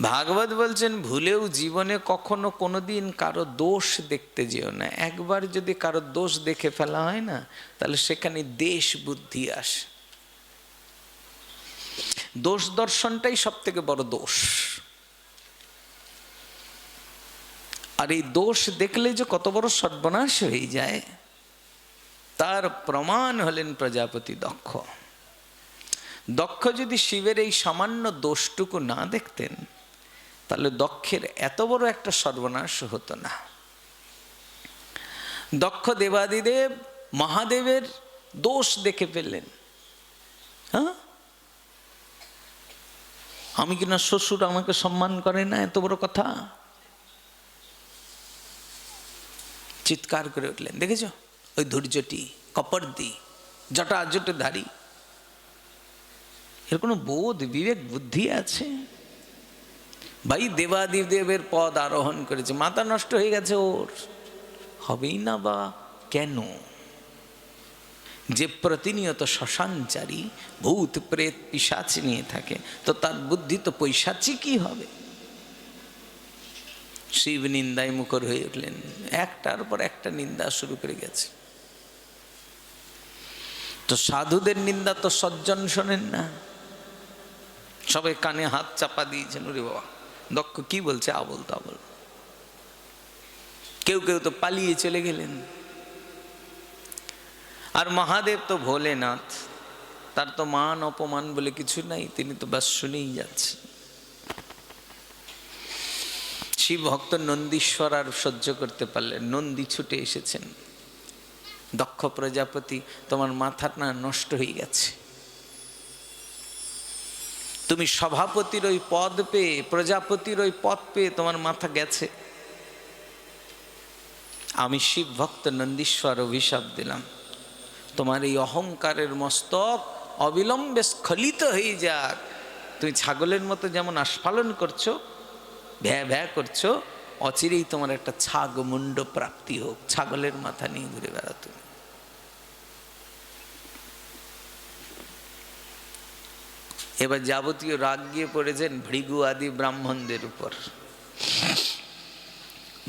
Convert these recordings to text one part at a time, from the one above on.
ভাগবত বলছেন, ভুলেও জীবনে কখনো কোনোদিন কারও দোষ দেখতে যেও না। একবার যদি কারও দোষ দেখে ফেলা হয় না, তাহলে সেখানে দেশ বুদ্ধি আসে। দোষ দর্শনটাই সব থেকে বড় দোষ। আর এই দোষ দেখলে যে কত বড় সর্বনাশ হয়ে যায়, তার প্রমাণ হলেন প্রজাপতি দক্ষ। দক্ষ যদি শিবের এই সামান্য দোষটুকু না দেখতেন তাহলে দক্ষের এত বড় একটা সর্বনাশ হতো না। দক্ষ দেবাদিদেব মহাদেবের দোষ দেখে ফেললেন। হ্যাঁ? আমি কিনা শ্বশুর আমাকে সম্মান করে না? এত বড় কথা। চিৎকার করে উঠলেন। দেখেছ? ওই ধৈর্যটি কপর্দি জটা জটে ধারী। এর কোনো বোধ, বিবেক, বুদ্ধি আছে? ভাই দেবাদিদেবের পদ আরোহণ করেছে, মাথা নষ্ট হয়ে গেছে ওর। হবেই না বা কেন? যে প্রতিনিয়ত শ্মশানচারী ভূত, প্রেত পিসাচ নিয়ে থাকে, তো তার বুদ্ধি তো পৈশাচি কি হবে। শিব নিন্দায় মুখর হয়ে উঠলেন, একটার পর একটা নিন্দা শুরু করে গেছে। তো সাধুদের নিন্দা তো সজ্জন শোনেন না। সবাই কানে হাত চাপা দিয়েছেন, ওরে বাবা। দক্ষ কি বলছে? আবল তাবল। কেউ কেউ তো পালিয়ে চলে গেলেন। আর মহাদেব তো ভোলেনাথ। তার তো মান অপমান বলে কিছু নাই, তিনি তো ব্যাস শুনেই যাচ্ছেন। শিব ভক্ত নন্দীশ্বর আর সহ্য করতে পারলেন, নন্দী ছুটে এসেছেন। দক্ষ প্রজাপতি, তোমার মাথাটা নষ্ট হয়ে গেছে। তুমি সভাপতির ওই পদ পেয়ে, প্রজাপতির ওই পদ পেয়ে তোমার মাথা গেছে। আমি শিব ভক্ত নন্দীশ্বর অভিশাপ দিলাম। তোমার এই অহংকারের মস্তক অবিলম্বে স্খলিত হয়ে যাক। তুমি ছাগলের মতো যেমন আস্ফালন করছ, ভ্যা ভ্যা করছ, অচিরেই তোমার একটা ছাগ মুন্ড প্রাপ্তি হোক। ছাগলের মাথা নিয়ে ঘুরে বেড়াও তুমি। এবার যাবতীয় রাগ গিয়ে পড়েছেন ভৃগু আদি ব্রাহ্মণদের উপর।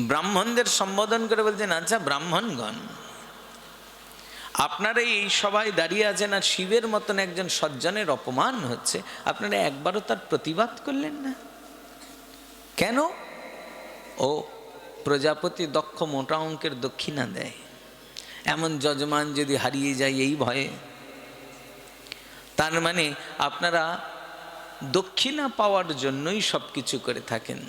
ব্রাহ্মণদের সম্বোধন করে বলছেন আচ্ছা ব্রাহ্মণগণ, আপনারা এই সবাই দাঁড়িয়ে আছেন আর শিবের মতন একজন সজ্জনের অপমান হচ্ছে, আপনারা একবারও তার প্রতিবাদ করলেন না? কেন? ও প্রজাপতি দক্ষ মোটা অঙ্কের দক্ষিণা দেয়। এমন যজমান যদি হারিয়ে যায় এই ভয়ে তার মানে আপনারা দক্ষিণা পাওয়ার জন্যই সব কিছু করে থাকেন।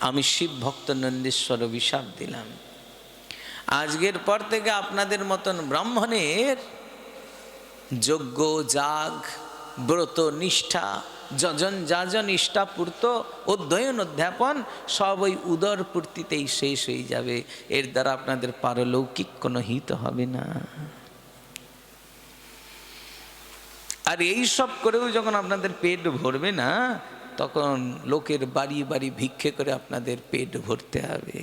আমি শিব ভক্ত নন্দেশ্বর অভিশাপ দিলাম। আজকের পর থেকে আপনাদের মতন ব্রাহ্মণের যজ্ঞ, যাগ, ব্রত, নিষ্ঠা, যজন যা যাজন ইষ্টাপূর্ত অধ্যয়ন, অধ্যাপন সব ওই উদর পূর্তিতেই শেষ হয়ে যাবে। এর দ্বারা আপনাদের পারলৌকিক কোনো হিত হবে না। আর এই সব করেও যখন আপনাদের পেট ভরবে না, তখন লোকের বাড়ি বাড়ি ভিক্ষে করে আপনাদের পেট ভরতে হবে।